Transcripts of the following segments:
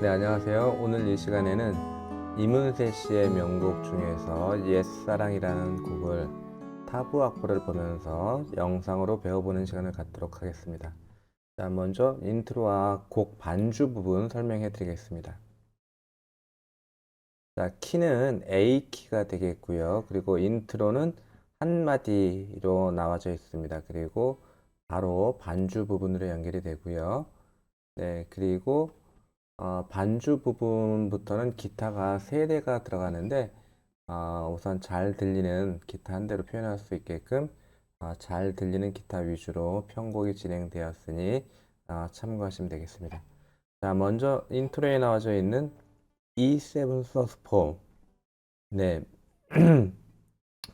네, 안녕하세요. 오늘 이 시간에는 이문세 씨의 명곡 중에서 옛사랑이라는 곡을 타부 악보를 보면서 영상으로 배워보는 시간을 갖도록 하겠습니다. 자, 먼저 인트로와 곡 반주 부분 설명해 드리겠습니다. 자, 키는 A 키가 되겠고요. 그리고 인트로는 한 마디로 나와져 있습니다. 그리고 바로 반주 부분으로 연결이 되고요. 네, 그리고 어, 반주 부분부터는 기타가 세 대가 들어가는데 어, 우선 잘 들리는 기타 한 대로 표현할 수 있게끔 어, 잘 들리는 기타 위주로 편곡이 진행되었으니 어, 참고하시면 되겠습니다. 자, 먼저 인트로에 나와져 있는 E7 서스4 네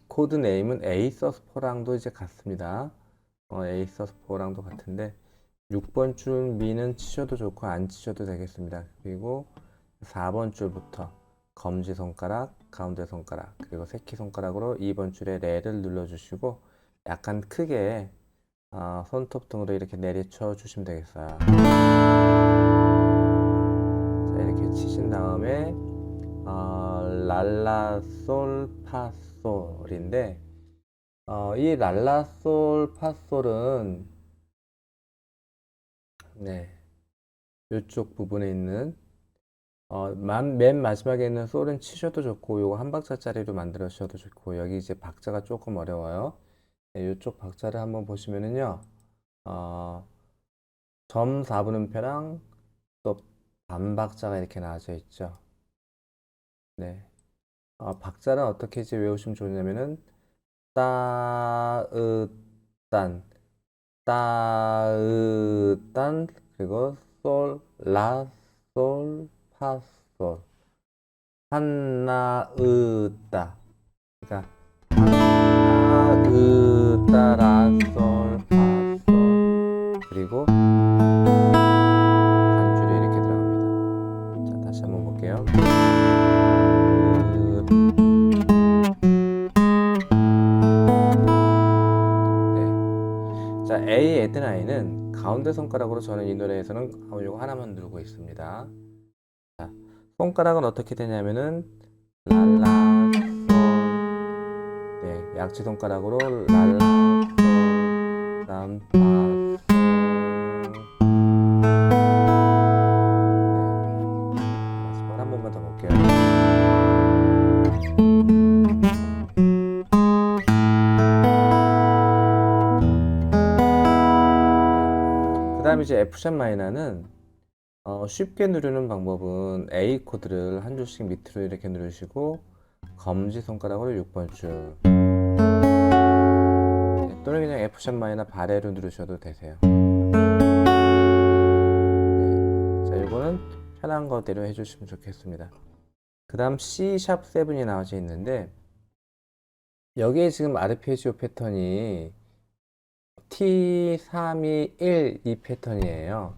코드 네임은 A 서스4랑도 이제 같습니다. 어, A 서스4랑도 같은데 6번 줄 미는 치셔도 좋고 안 치셔도 되겠습니다. 그리고 4번 줄부터 검지 손가락, 가운데 손가락, 그리고 새끼 손가락으로 2번 줄에 레를 눌러주시고 약간 크게 어, 손톱 등으로 이렇게 내리쳐 주시면 되겠어요. 자, 이렇게 치신 다음에 어, 랄라 솔 파솔인데 어, 이 랄라 솔 파솔은 네. 이쪽 부분에 있는 어, 만- 맨 마지막에 있는 솔은 치셔도 좋고 요거 한 박자짜리로 만들어 주셔도 좋고 여기 이제 박자가 조금 어려워요. 네, 이쪽 박자를 한번 보시면은요. 어, 점 4분음표랑 또 반박자가 이렇게 나와져 있죠. 네. 어, 박자는 어떻게 이제 외우시면 좋냐면은 따 으 딴 따으딴 그리고 솔, 라, 솔, 파, 솔. 한나 으따. 그러니까 한나 으따 라, 솔, 파, 솔. 그리고 에드나이는 가운데 손가락으로 저는 이 노래에서는 이거 하나만 누르고 있습니다. 자, 손가락은 어떻게 되냐면은 랄라 솔. 네, 약지 손가락으로 랄라 솔, 다음 파 이제 F샵 마이너는 어, 쉽게 누르는 방법은 A 코드를 한 줄씩 밑으로 이렇게 누르시고 검지 손가락으로 6번 줄 네, 또는 그냥 F샵 마이너 바레로 누르셔도 되세요 네. 자 이거는 편한 거대로 해주시면 좋겠습니다 그 다음 C샵 7이 나와져 있는데 여기에 지금 아르페지오 패턴이 T321 이 패턴이에요.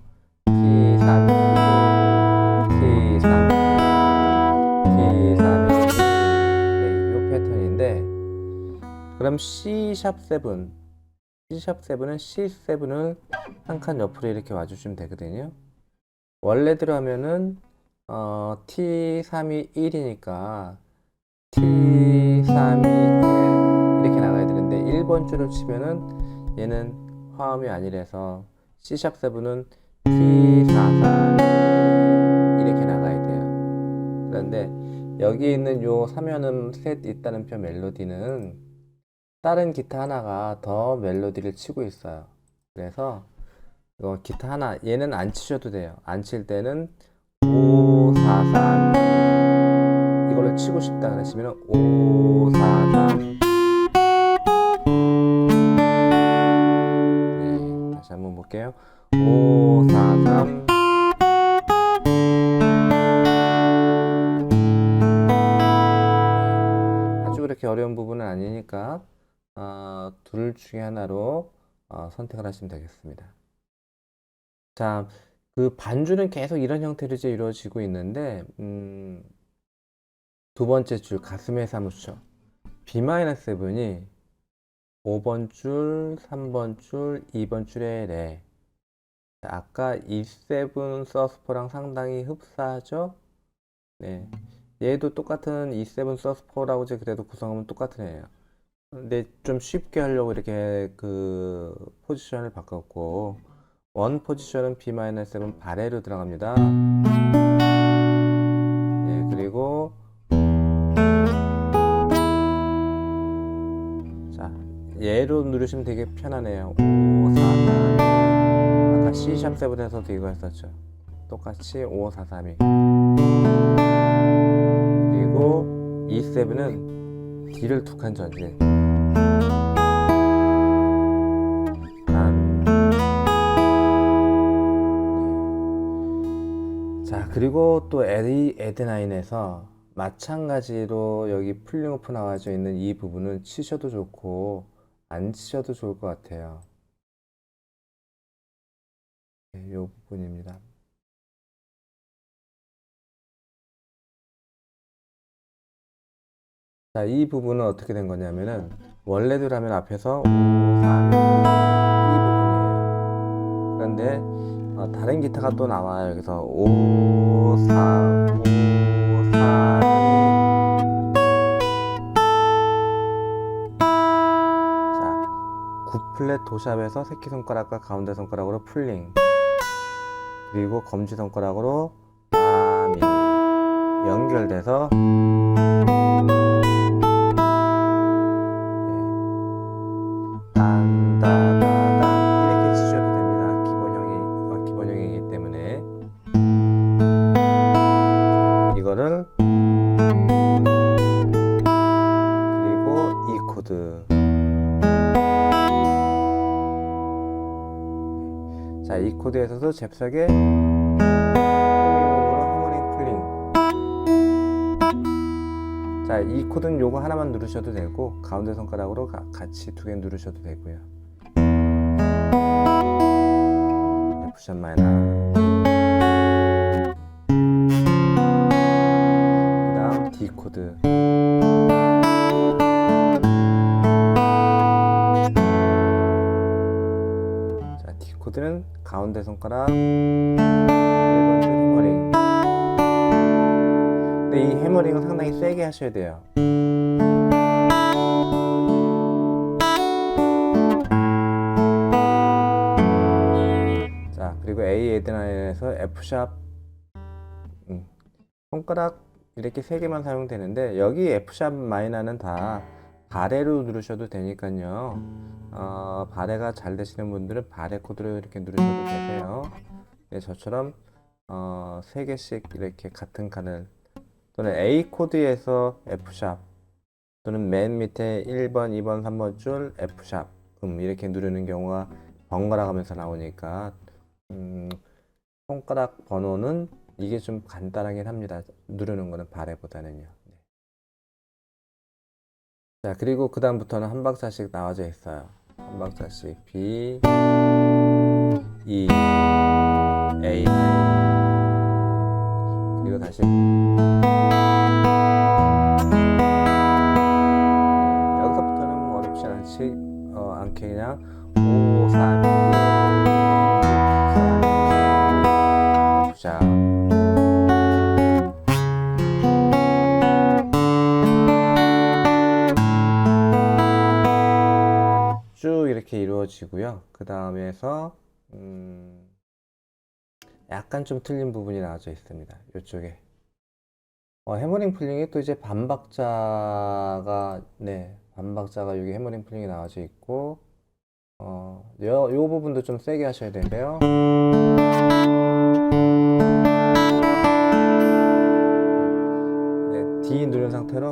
T321, T321, T321. 네, 이 패턴인데, 그럼 C#7, C#7은 C7을 한 칸 옆으로 이렇게 와주시면 되거든요. 원래대로 하면은, 어, T321이니까, T321 이렇게 나가야 되는데, 1번 줄을 치면은, 얘는 화음이 아니라서 C#7은 T4, 3 이렇게 나가야 돼요. 그런데 여기 있는 요 3연음 셋 있다는 표 멜로디는 다른 기타 하나가 더 멜로디를 치고 있어요. 그래서 이거 기타 하나 얘는 안 치셔도 돼요. 안 칠 때는 5, 4, 3 이걸로 치고 싶다 그러시면 5, 4, 3 볼게요. 5, 4, 3. 아주 그렇게 어려운 부분은 아니니까 어, 둘 중에 하나로 어, 선택을 하시면 되겠습니다. 자, 그 반주는 계속 이런 형태로 이제 이루어지고 있는데 음, 두 번째 줄 가슴에 사무쳐 B-7이 5번 줄, 3번 줄, 2번 줄에 레 아까 E7 서스포랑 상당히 흡사하죠? 네. 얘도 똑같은 E7 서스포라고 이제 그래도 구성하면 똑같은 애예요. 근데 좀 쉽게 하려고 이렇게 그 포지션을 바꿨고 원 포지션은 B-7 바레로 들어갑니다. 네, 그리고 얘로 누르시면 되게 편하네요. 5, 4, 3, 아까 C#7에서도 이거 했었죠. 똑같이 5, 4, 3, 2. 그리고 E7은 D를 두 칸 전진. 자, 그리고 또 에디 에드나인에서 마찬가지로 여기 풀링 오프 나와져 있는 이 부분은 치셔도 좋고 안 치셔도 좋을 것 같아요. 네, 이 부분입니다. 자, 이 부분은 어떻게 된 거냐면은 원래대로라면 앞에서 5, 3, 2 부분이에요. 그런데 어, 다른 기타가 또 나와요. 여기서 5, 4, 5, 4, 2. 플랫 도샵에서 새끼손가락과 가운데 손가락으로 풀링. 그리고 검지손가락으로 아미. 연결돼서 잽싸게 자, 이 코드는 요거 하나만 누르셔도 되고 가운데 손가락으로 가- 같이 두 개 누르셔도 되고요. F샵 마이너. 그다음 D 코드. 자, D 코드는 가운데 손가락 1번 줄 해머링. 근데 이 해머링은 상당히 세게 하셔야 돼요. 자, 그리고 A 에드나인에서 F샵 음, 손가락 이렇게 세 개만 사용되는데 여기 F샵 마이너는 다 바레로 누르셔도 되니까요. 어, 바레가 잘 되시는 분들은 바레 코드로 이렇게 누르셔도 되세요. 네, 저처럼 어, 세 개씩 이렇게 같은 칸을 또는 A 코드에서 F샵 또는 맨 밑에 1번, 2번, 3번 줄 F샵 음, 이렇게 누르는 경우가 번갈아 가면서 나오니까 음, 손가락 번호는 이게 좀 간단하긴 합니다. 누르는 거는 바레보다는요. 네. 자, 그리고 그 다음부터는 한 박자씩 나와져 있어요. 한 박자씩 B, E, A, 그리고 다시 네, 여기서부터는 뭐 어렵지 않지 어, 않게 그냥 5, 3, 2, 3, 이렇게 이루어지고요. 그 다음에서 음, 약간 좀 틀린 부분이 나와져 있습니다. 이쪽에 어, 해머링 풀링이 또 이제 반박자가 네 반박자가 여기 해머링 풀링이 나와져 있고 어, 요, 요 부분도 좀 세게 하셔야 되는데요. 네, D 누른 상태로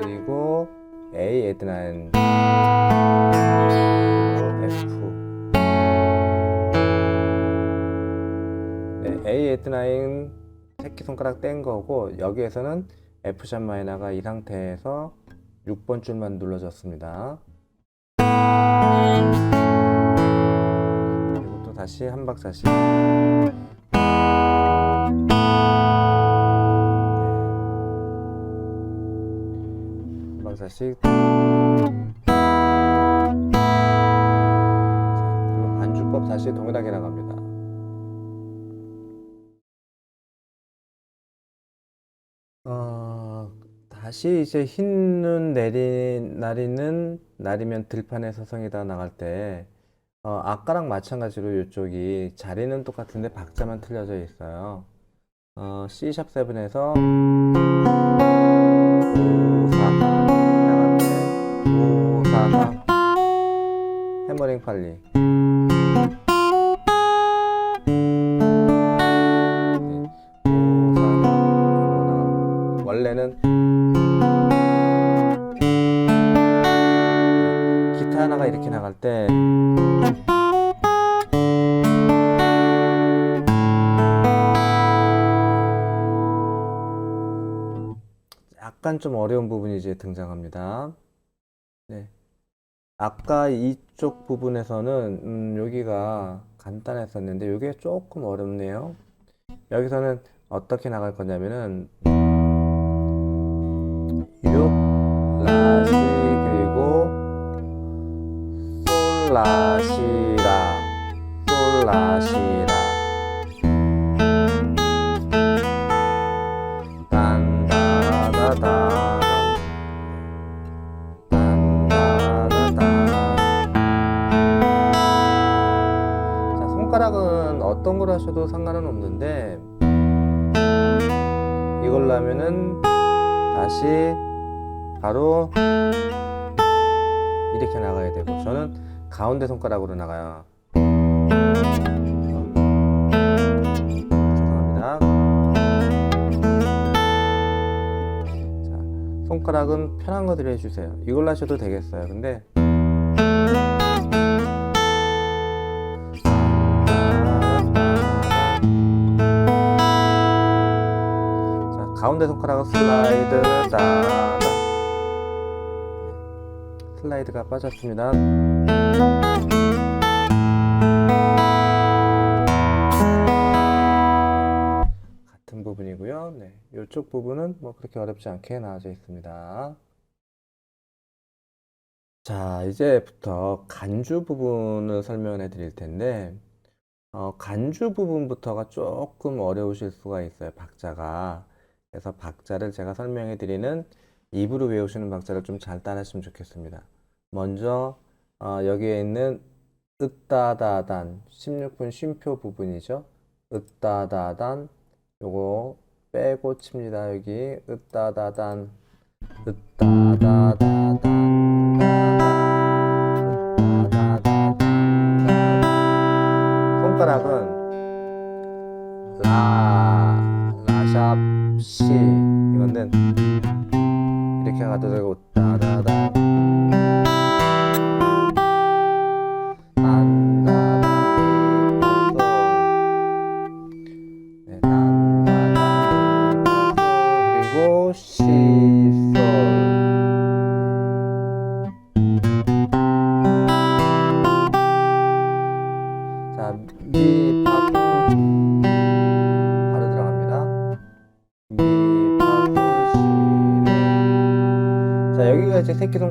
그리고 A 에드난 F 네, A 에드나인 새끼손가락 뗀 거고 여기에서는 F샵 마이너가 이 상태에서 6번 줄만 눌러졌습니다. 그리고 또 다시 한 박자씩. 네. 한 박자씩. 다시 동일하게 나갑니다. 어, 다시 이제 흰 눈 내리, 날이는 날이면 들판에 서성이다 나갈 때, 어, 아까랑 마찬가지로 이쪽이 자리는 똑같은데 박자만 틀려져 있어요. 어, C#7에서 5, 4, 4 나갈 때, 5, 4, 4 해머링 팔리. 약간 좀 어려운 부분이 이제 등장합니다. 네. 아까 이쪽 부분에서는 음, 여기가 간단했었는데 이게 조금 어렵네요. 여기서는 어떻게 나갈 거냐면은 6 라시 그리고 솔 라시라 솔 라시라 자 손가락은 어떤 걸 하셔도 상관은 없는데 이걸로 하면은 다시 바로 이렇게 나가야 되고 저는 가운데 손가락으로 나가요. 손가락은 편한 거대로 해주세요. 이걸로 하셔도 되겠어요. 근데 자, 가운데 손가락은 슬라이드 따다 슬라이드가 빠졌습니다. 부분이고요. 네, 이쪽 부분은 뭐 그렇게 어렵지 않게 나와져 있습니다. 자, 이제부터 간주 부분을 설명해 드릴 텐데, 어, 간주 부분부터가 조금 어려우실 수가 있어요, 박자가. 그래서 박자를 제가 설명해 드리는 입으로 외우시는 박자를 좀 잘 따라하시면 좋겠습니다. 먼저, 어, 여기에 있는 으따다단, 16분 쉼표 부분이죠. 으따다단, 요거 빼고 칩니다. 여기, 으따다단, 으따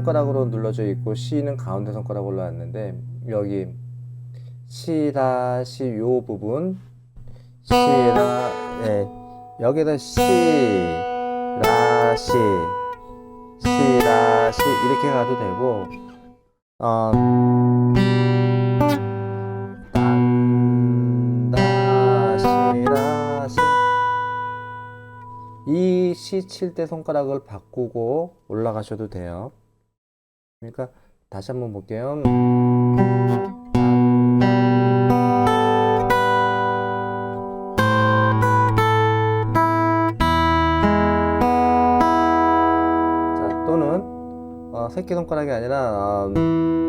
손가락으로 눌러져 있고, 시는 가운데 손가락으로 올라왔는데, 여기, 시라, 시, 요 부분, 시라, 예, 여기다 시, 라, 시, 시라, 시, 이렇게 가도 되고, 어, 이시칠때 손가락을 바꾸고 올라가셔도 돼요. 그러니까 다시 한번 볼게요. 자, 또는 어, 새끼 손가락이 아니라 음,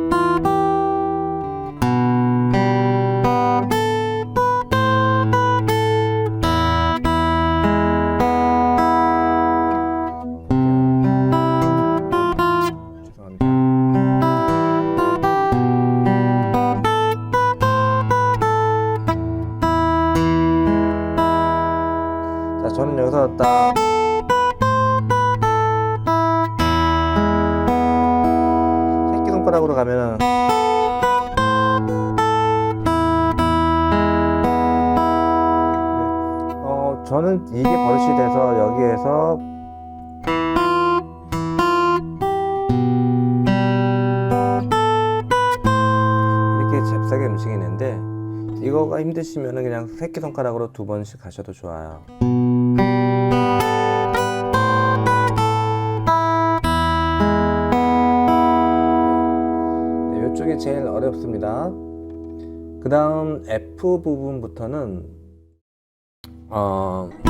저는 이게 버릇이 돼서 여기에서 이렇게 잽싸게 움직이는데 이거가 힘드시면 그냥 새끼손가락으로 두 번씩 하셔도 좋아요. 네, 이쪽이 제일 어렵습니다. 그 다음 F 부분부터는 어, 네,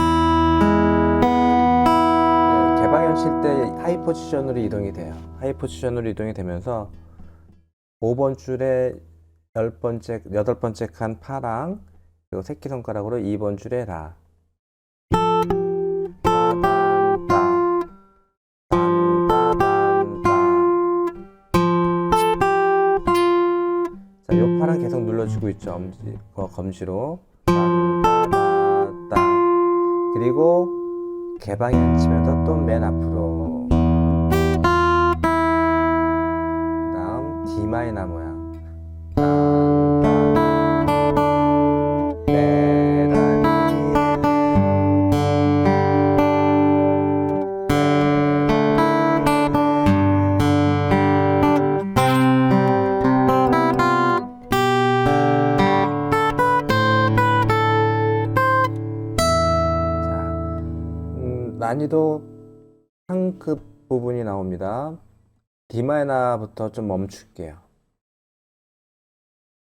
개방현 칠때 하이 포지션으로 이동이 돼요. 하이 포지션으로 이동이 되면서 5번 줄에 열 번째, 여덟 번째 칸 파랑 그리고 새끼손가락으로 2번 줄에 라. 자, 요 파랑 계속 눌러주고 있죠. 엄지, 어, 검지로. 그리고 개방이 안 치면서 또 맨 앞으로. 그 다음 D 마이너 모양. D 마이너부터 좀 멈출게요.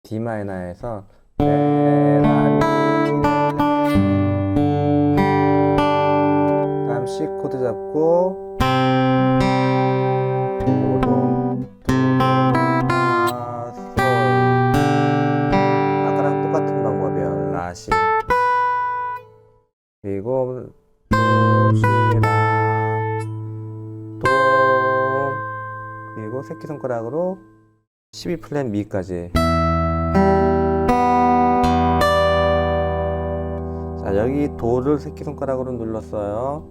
D 마이너에서 다음 C 코드 잡고 새끼손가락으로 12 플랫 미까지. 자 여기 도를 새끼손가락으로 눌렀어요.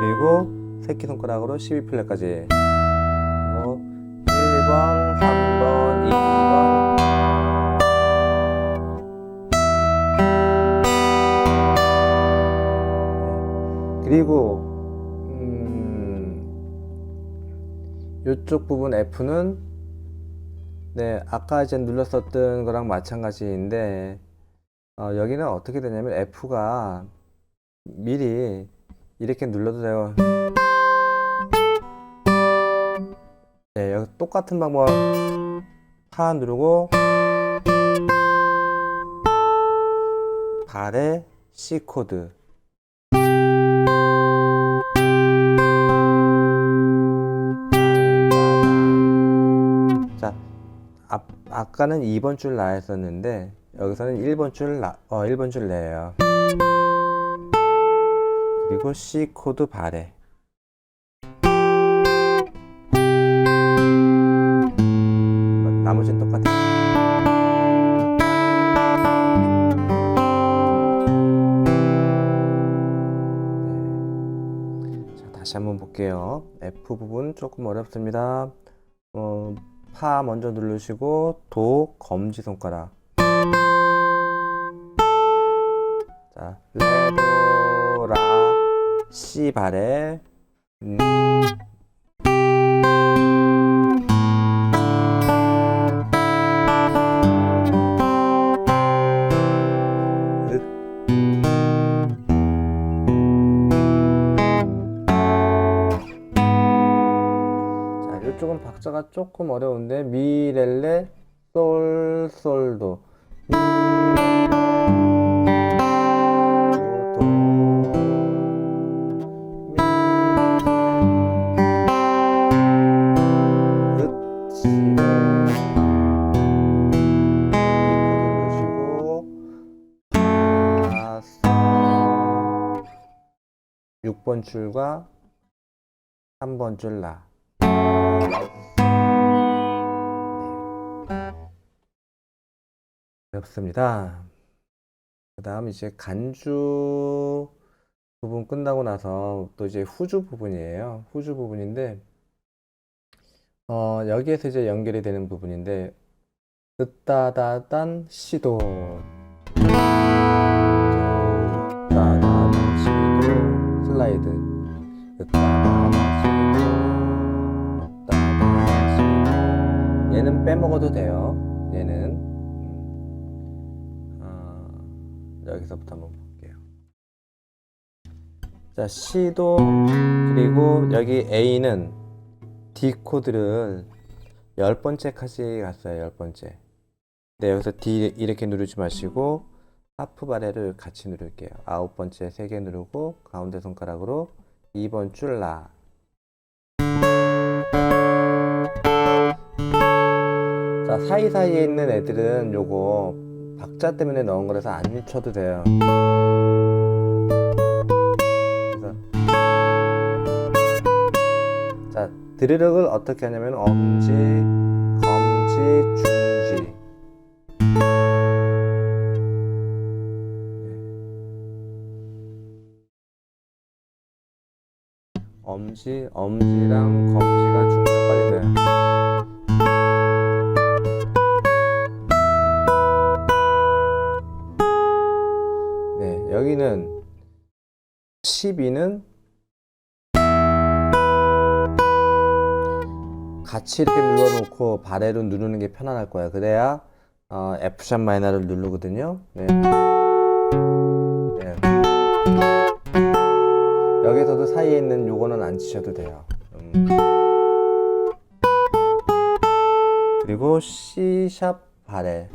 그리고 새끼손가락으로 12 플랫까지. 그리고 1번 3 이쪽 부분 F는 네 아까 이제 눌렀었던 거랑 마찬가지인데 어, 여기는 어떻게 되냐면 F가 미리 이렇게 눌러도 돼요. 네 여기 똑같은 방법 파 누르고 발에 C 코드 아까는 2번 줄 나였었는데 여기서는 1번 줄 나, 어, 1번 줄 내요. 그리고 C 코드 발에 나머지는 똑같아요. 네. 자, 다시 한번 볼게요. F 부분 조금 어렵습니다. 어, 파 먼저 누르시고 도 검지 손가락 자 레 도 라 시 발에 음. 자, 이쪽은 박자가 조금 어려운데 미렐레 솔 솔도 미, 6번 줄과 3번 줄 라. 네. 어렵습니다. 그 다음 이제 간주 부분 끝나고 나서 또 이제 후주 부분이에요. 후주 부분인데, 어, 여기에서 이제 연결이 되는 부분인데, 뜻다다단 시도. 뜻다다단 시도 슬라이드. 뜻다다단 시도. 얘는 빼먹어도 돼요. 얘는 음. 어, 여기서부터 한번 볼게요. 자, C도 그리고 여기 A는 D 코드를 열 번째 칸씩 갔어요. 열 번째. 네, 여기서 D 이렇게 누르지 마시고 하프 바레를 같이 누를게요. 아홉 번째 세 개 누르고 가운데 손가락으로 2번 줄 라. 자, 사이사이에 있는 애들은 요거 박자 때문에 넣은 거라서 안 쳐도 돼요. 그래서 자, 드르륵을 어떻게 하냐면 엄지, 검지, 중지. 엄지, 엄지랑 검지가 중지가 빨리 돼요. 여기는 12는 같이 이렇게 눌러놓고 바레로 누르는 게 편안할 거야. 그래야 어, F샵 마이너를 누르거든요. 네. 네. 여기서도 사이에 있는 요거는 안 치셔도 돼요. 음. 그리고 C샵 바레.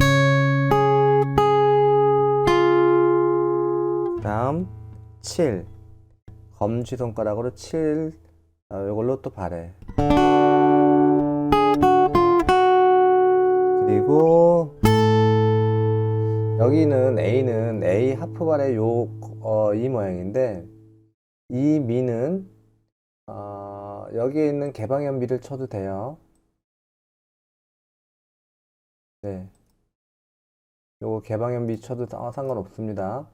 다음 7 검지 손가락으로 7 어, 이걸로 또 바래. 그리고 여기는 A는 A 하프 바레 요, 어, 이 모양인데 이 미는 어, 여기에 있는 개방현 미를 쳐도 돼요. 네. 요거 개방현 미 쳐도 어, 상관없습니다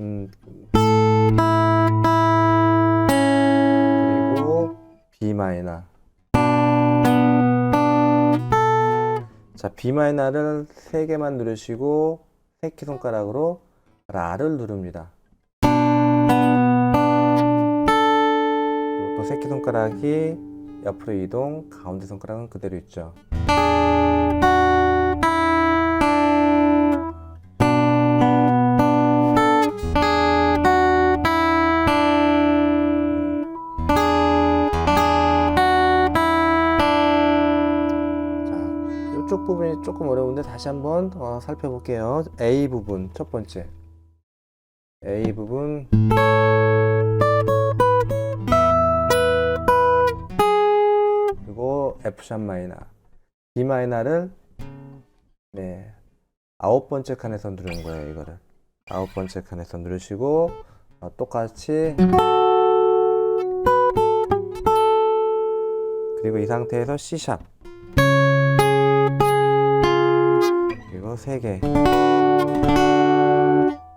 음. 그리고 B 마이너. 자, B 마이너를 세 개만 누르시고 새끼 손가락으로 라를 누릅니다. 또 새끼 손가락이 옆으로 이동, 가운데 손가락은 그대로 있죠. 조금 어려운데 다시 한번 어, 살펴볼게요. A 부분 첫 번째. A 부분. 그리고 F샵 마이너. B 마이너를 네 아홉 번째 칸에서 누르는 거예요 이거를. 아홉 번째 칸에서 누르시고 어, 똑같이. 그리고 이 상태에서 C샵 그리고 세 개.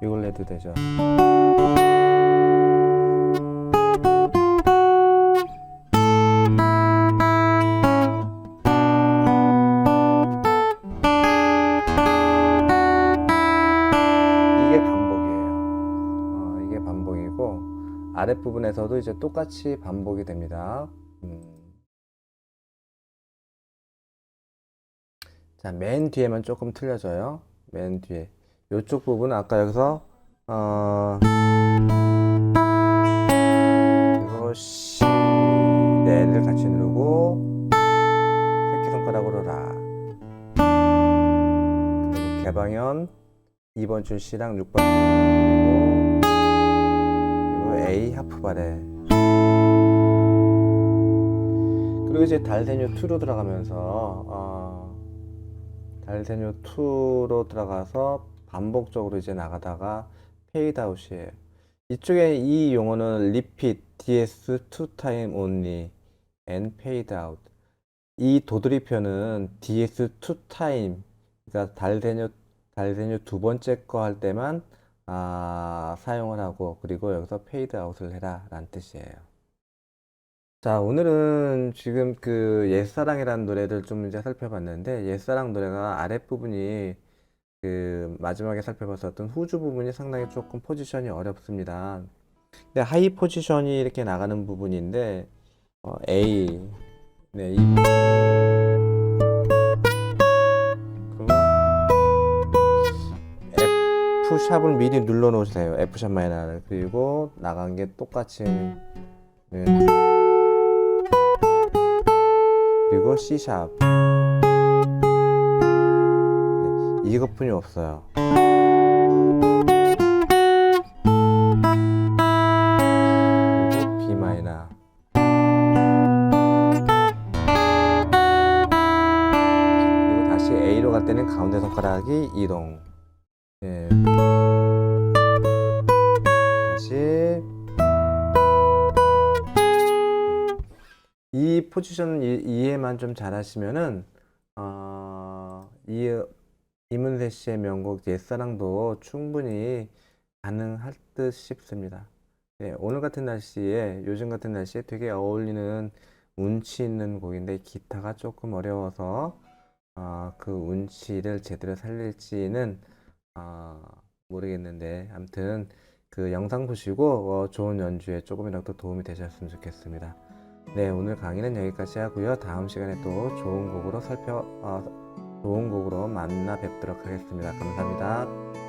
이걸 내도 되죠. 어, 아랫부분에서도 이제 똑같이 반복이 됩니다. 자, 맨 뒤에만 조금 틀려져요. 맨 뒤에. 요쪽 부분은 아까 여기서, 어, 이거 C, 네를 같이 누르고, 새끼손가락으로 라. 그리고 개방현, 2번 줄 C랑 6번 줄 그리고, 그리고 A 하프 바레. 그리고 이제 달세뇨 2로 들어가면서, 어, 달세뇨 2로 들어가서 반복적으로 이제 나가다가 페이드 아웃이에요. 이쪽에 이 용어는 repeat, ds two time only, and fade out. 이 도드리표는 ds two time, 그러니까 달세뇨 달세뇨 두 번째 거 할 때만 아, 사용을 하고 그리고 여기서 페이드 아웃을 해라 라는 뜻이에요. 자, 오늘은 지금 그 옛사랑이라는 노래를 좀 이제 살펴봤는데, 옛사랑 노래가 아랫부분이 그 마지막에 살펴봤었던 후주 부분이 상당히 조금 포지션이 어렵습니다. 네, 하이 포지션이 이렇게 나가는 부분인데 어, A 네, 이 그리고 F 샵을 미리 눌러 놓으세요. F 샵 마이너를 그리고 나간 게 똑같이 네. 그리고 C 샵 네, 이것뿐이 없어요. B 마이너 그리고 다시 A로 갈 때는 가운데 손가락이 이동. 포지션 이- 이해만 좀 잘하시면은 어, 이 이문세 씨의 명곡 옛사랑도 충분히 가능할 듯 싶습니다. 네, 오늘 같은 날씨에 요즘 같은 날씨에 되게 어울리는 운치 있는 곡인데 기타가 조금 어려워서 어, 그 운치를 제대로 살릴지는 어, 모르겠는데 아무튼 그 영상 보시고 어, 좋은 연주에 조금이라도 도움이 되셨으면 좋겠습니다. 네, 오늘 강의는 여기까지 하고요. 다음 시간에 또 좋은 곡으로 살펴 어, 좋은 곡으로 만나 뵙도록 하겠습니다. 감사합니다.